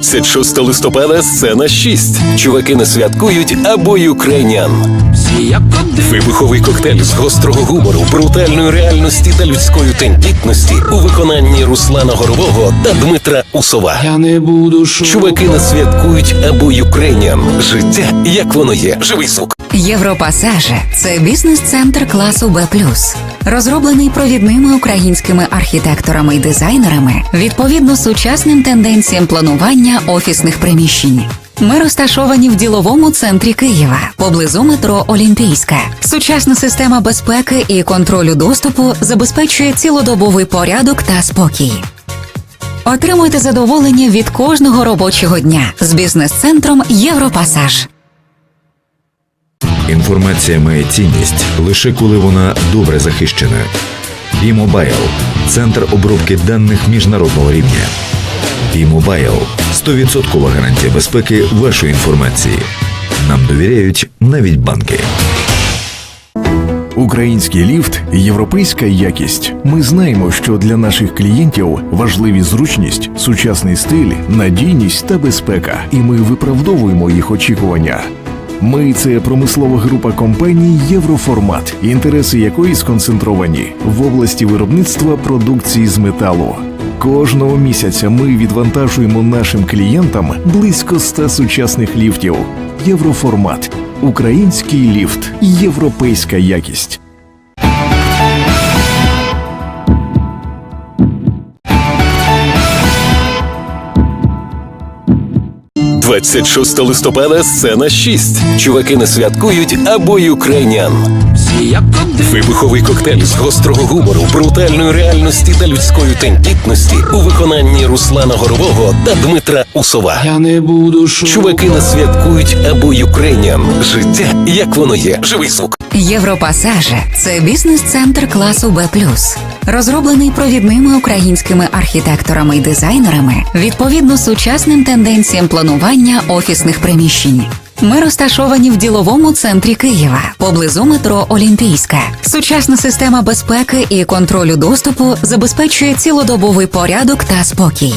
26 листопада сцена 6. Чуваки не святкують або Юкрейнян. Всі як один. Вибуховий коктейль з гострого гумору, брутальної реальності та людської тендітності у виконанні Руслана Горового та Дмитра Усова. Я не буду шукати. Чуваки не святкують або Юкрейнян. Життя як воно є. Живий звук. Європасаже це бізнес-центр класу Б+. Розроблений провідними українськими архітекторами і дизайнерами відповідно сучасним тенденціям планування офісних приміщень. Ми розташовані в діловому центрі Києва поблизу метро Олімпійська. Сучасна система безпеки і контролю доступу забезпечує цілодобовий порядок та спокій. Отримуйте задоволення від кожного робочого дня з бізнес-центром Європасаж. Інформація має цінність лише коли вона добре захищена. B-Mobile – центр обробки даних міжнародного рівня. B-Mobile – 100% гарантія безпеки вашої інформації. Нам довіряють навіть банки. Український ліфт європейська якість. Ми знаємо, що для наших клієнтів важливі зручність, сучасний стиль, надійність та безпека, і ми виправдовуємо їх очікування. Ми це промислова група компаній Євроформат, інтереси якої сконцентровані в області виробництва продукції з металу. Кожного місяця ми відвантажуємо нашим клієнтам близько 100 сучасних ліфтів. Євроформат. Український ліфт. Європейська якість. – 26 листопада сцена 6. Чуваки не святкують або Юкрейнян. Вибуховий коктейль з гострого гумору, брутальної реальності та людської тендітності у виконанні Руслана Горового та Дмитра Усова. Я не буду шукати. Чуваки не святкують або Юкрейнян. Життя як воно є. Живий звук. Європасаже це бізнес-центр класу Б+. Розроблений провідними українськими архітекторами і дизайнерами відповідно сучасним тенденціям планування офісних приміщень. Ми розташовані в діловому центрі Києва поблизу метро Олімпійська. Сучасна система безпеки і контролю доступу забезпечує цілодобовий порядок та спокій.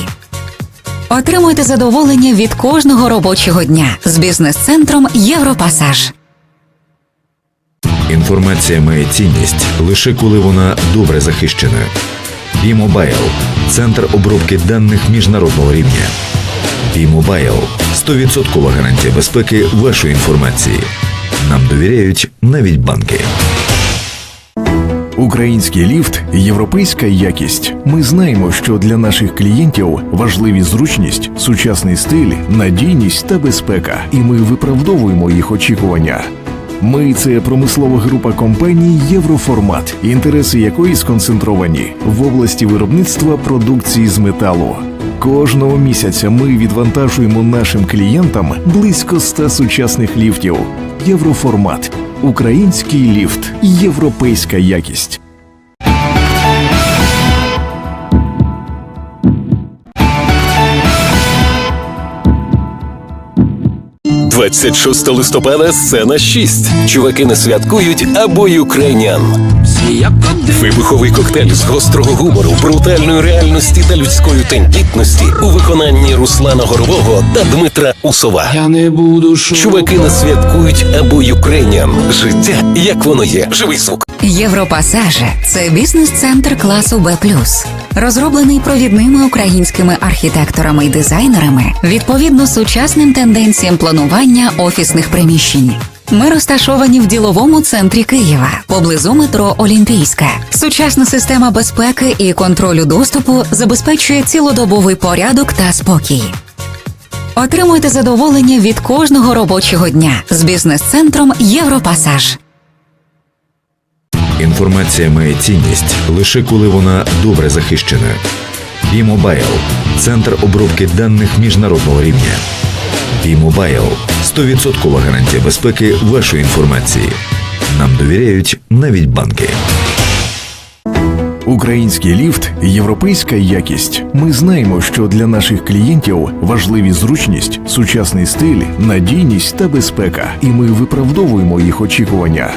Отримуйте задоволення від кожного робочого дня з бізнес-центром Європасаж. Інформація має цінність лише коли вона добре захищена. B-Mobile – центр обробки даних міжнародного рівня. B-Mobile – 100% гарантія безпеки вашої інформації. Нам довіряють навіть банки. Український ліфт європейська якість. Ми знаємо, що для наших клієнтів важливі зручність, сучасний стиль, надійність та безпека, і ми виправдовуємо їх очікування. Ми це промислова група компаній Євроформат, інтереси якої сконцентровані в області виробництва продукції з металу. Кожного місяця ми відвантажуємо нашим клієнтам близько 100 сучасних ліфтів. Євроформат. Український ліфт. Європейська якість. – 26 листопада сцена 6. Чуваки не святкують або Юкрейнян. Вибуховий коктейль з гострого гумору, брутальної реальності та людської тендітності у виконанні Руслана Горового та Дмитра Усова. Я не буду шукати. Чуваки не святкують або Юкрейнян. Життя як воно є. Живий звук. Європасаже це бізнес-центр класу Б+. Розроблений провідними українськими архітекторами і дизайнерами відповідно сучасним тенденціям планування офісних приміщень. Ми розташовані в діловому центрі Києва поблизу метро Олімпійська. Сучасна система безпеки і контролю доступу забезпечує цілодобовий порядок та спокій. Отримуйте задоволення від кожного робочого дня з бізнес-центром Європасаж. Інформація має цінність лише коли вона добре захищена. B-Mobile – центр обробки даних міжнародного рівня. B-Mobile – 100% гарантія безпеки вашої інформації. Нам довіряють навіть банки. Український ліфт європейська якість. Ми знаємо, що для наших клієнтів важливі зручність, сучасний стиль, надійність та безпека, і ми виправдовуємо їх очікування.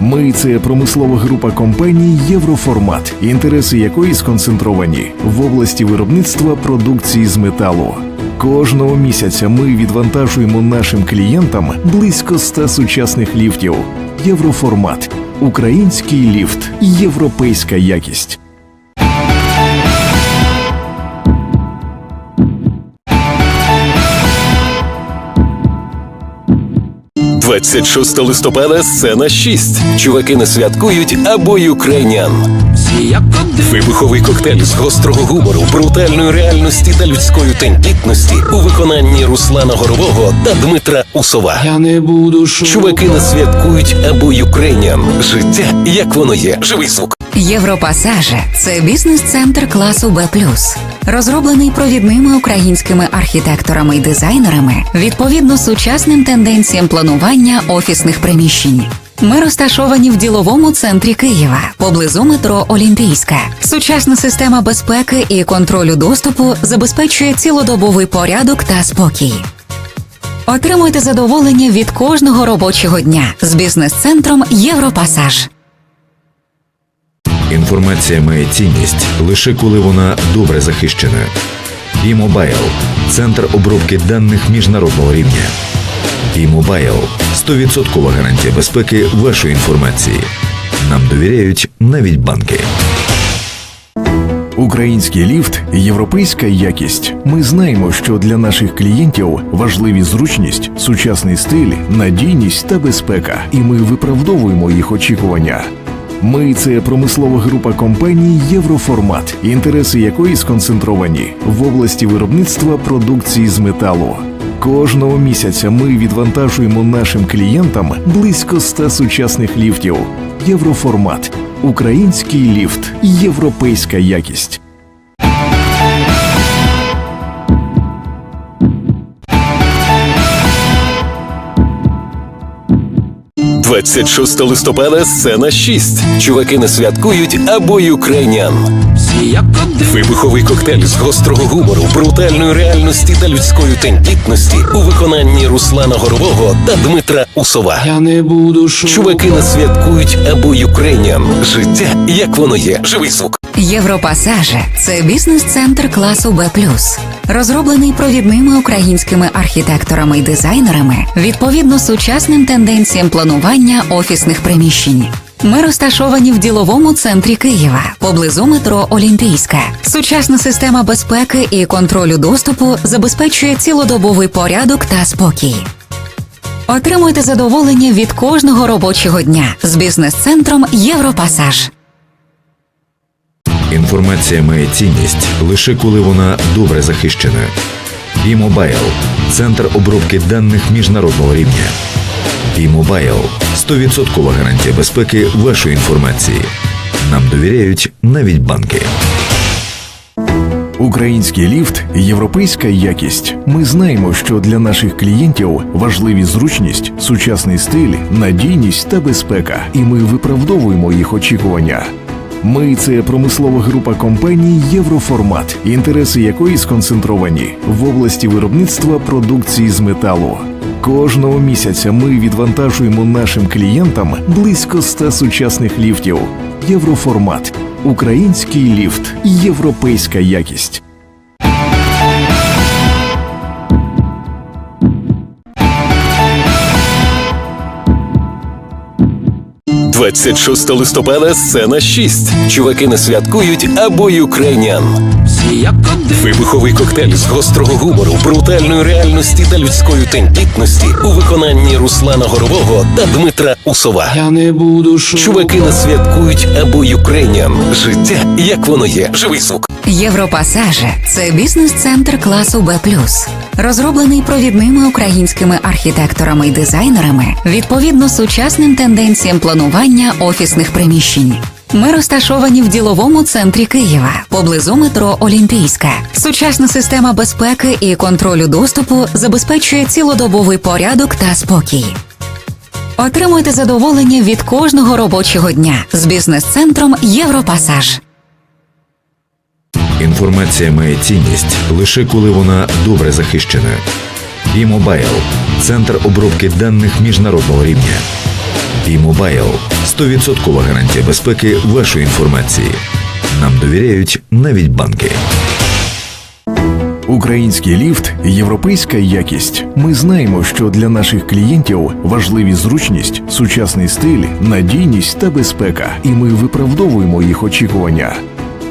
Ми це промислова група компаній Євроформат, інтереси якої сконцентровані в області виробництва продукції з металу. Кожного місяця ми відвантажуємо нашим клієнтам близько 100 сучасних ліфтів. Євроформат, український ліфт, європейська якість. 26 листопада сцена 6. Чуваки не святкують або Юкрейнян. Вибуховий коктейль з гострого гумору, брутальної реальності та людської тендітності у виконанні Руслана Горового та Дмитра Усова. Я не буду шо. Чуваки не святкують або Юкрейнян. Життя як воно є. Живий звук. Європасаже це бізнес-центр класу Б+. Розроблений провідними українськими архітекторами і дизайнерами відповідно сучасним тенденціям планування офісних приміщень. Ми розташовані в діловому центрі Києва поблизу метро Олімпійська. Сучасна система безпеки і контролю доступу забезпечує цілодобовий порядок та спокій. Отримуйте задоволення від кожного робочого дня з бізнес-центром Європасаж. Інформація має цінність лише коли вона добре захищена. B-Mobile – центр обробки даних міжнародного рівня. B-Mobile – 100% гарантія безпеки вашої інформації. Нам довіряють навіть банки. Український ліфт європейська якість. Ми знаємо, що для наших клієнтів важливі зручність, сучасний стиль, надійність та безпека, і ми виправдовуємо їх очікування. Ми це промислова група компаній Євроформат, інтереси якої сконцентровані в області виробництва продукції з металу. Кожного місяця ми відвантажуємо нашим клієнтам близько 100 сучасних ліфтів. Євроформат, український ліфт, європейська якість. 26 листопада сцена 6. Чуваки не святкують або Юкрейнян. Вибуховий коктейль з гострого гумору, брутальної реальності та людської тендітності у виконанні Руслана Горового та Дмитра Усова. Я не буду шо. Чуваки не святкують або Юкрейнян. Життя як воно є. Живий звук. Європасаже це бізнес-центр класу Б+. Розроблений провідними українськими архітекторами і дизайнерами відповідно сучасним тенденціям планування офісних приміщень. Ми розташовані в діловому центрі Києва поблизу метро Олімпійська. Сучасна система безпеки і контролю доступу забезпечує цілодобовий порядок та спокій. Отримуйте задоволення від кожного робочого дня з бізнес-центром Європасаж. Інформація має цінність лише коли вона добре захищена. B-Mobile – центр обробки даних міжнародного рівня. B-Mobile – 100% гарантія безпеки вашої інформації. Нам довіряють навіть банки. Український ліфт європейська якість. Ми знаємо, що для наших клієнтів важливі зручність, сучасний стиль, надійність та безпека, і ми виправдовуємо їх очікування. Ми це промислова група компаній Євроформат, інтереси якої сконцентровані в області виробництва продукції з металу. Кожного місяця ми відвантажуємо нашим клієнтам близько 100 сучасних ліфтів. Євроформат, український ліфт, європейська якість. 26 листопада сцена 6. Чуваки не святкують або Юкрейнян. Вибуховий коктейль з гострого гумору, брутальної реальності та людської тендітності у виконанні Руслана Горового та Дмитра Усова. Я не буду шо. Чуваки не святкують або Юкрейнян. Життя як воно є. Живий звук. Європасаже це бізнес-центр класу Б+. Розроблений провідними українськими архітекторами і дизайнерами відповідно сучасним тенденціям планування офісних приміщень. Ми розташовані в діловому центрі Києва поблизу метро Олімпійська. Сучасна система безпеки і контролю доступу забезпечує цілодобовий порядок та спокій. Отримуйте задоволення від кожного робочого дня з бізнес-центром Європасаж. Інформація має цінність лише коли вона добре захищена. B-Mobile – центр обробки даних міжнародного рівня. B-Mobile – 100% гарантія безпеки вашої інформації. Нам довіряють навіть банки. Український ліфт європейська якість. Ми знаємо, що для наших клієнтів важливі зручність, сучасний стиль, надійність та безпека, і ми виправдовуємо їх очікування.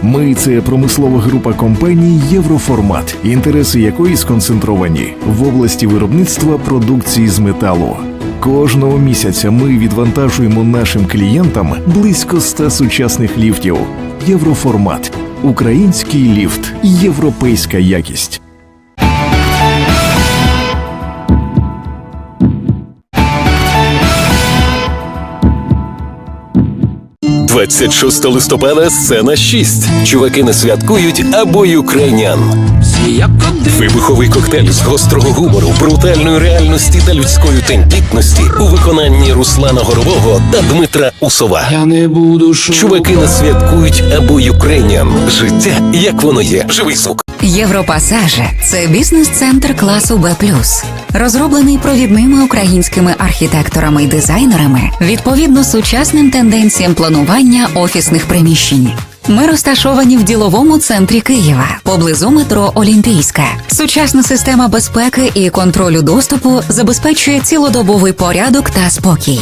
Ми це промислова група компаній Євроформат, інтереси якої сконцентровані в області виробництва продукції з металу. Кожного місяця ми відвантажуємо нашим клієнтам близько 100 сучасних ліфтів. Євроформат, український ліфт, європейська якість. 26 листопада сцена 6. Чуваки не святкують або юкрейнян. Вибуховий коктейль з гострого гумору, брутальної реальності та людської тендітності у виконанні Руслана Горового та Дмитра Усова. Я не буду шукати. Чуваки не святкують або юкрейнян. Життя як воно є. Живий звук. Європасаж це бізнес-центр класу Б+. Розроблений провідними українськими архітекторами і дизайнерами відповідно сучасним тенденціям планування офісних приміщень. Ми розташовані в діловому центрі Києва поблизу метро Олімпійська. Сучасна система безпеки і контролю доступу забезпечує цілодобовий порядок та спокій.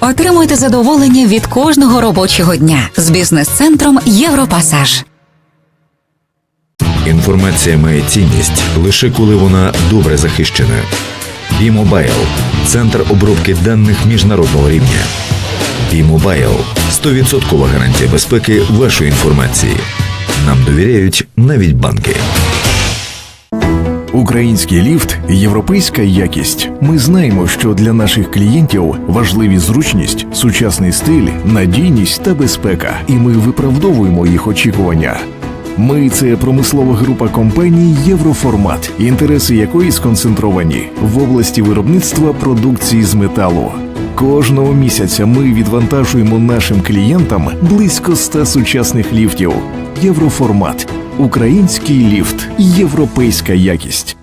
Отримуйте задоволення від кожного робочого дня з бізнес-центром Європасаж. Інформація має цінність лише коли вона добре захищена. B-Mobile – центр обробки даних міжнародного рівня. B-Mobile – 100% гарантія безпеки вашої інформації. Нам довіряють навіть банки. Український ліфт європейська якість. Ми знаємо, що для наших клієнтів важливі зручність, сучасний стиль, надійність та безпека, і ми виправдовуємо їх очікування. Ми це промислова група компаній Євроформат, інтереси якої сконцентровані в області виробництва продукції з металу. Кожного місяця ми відвантажуємо нашим клієнтам близько 100 сучасних ліфтів. Євроформат, український ліфт, європейська якість.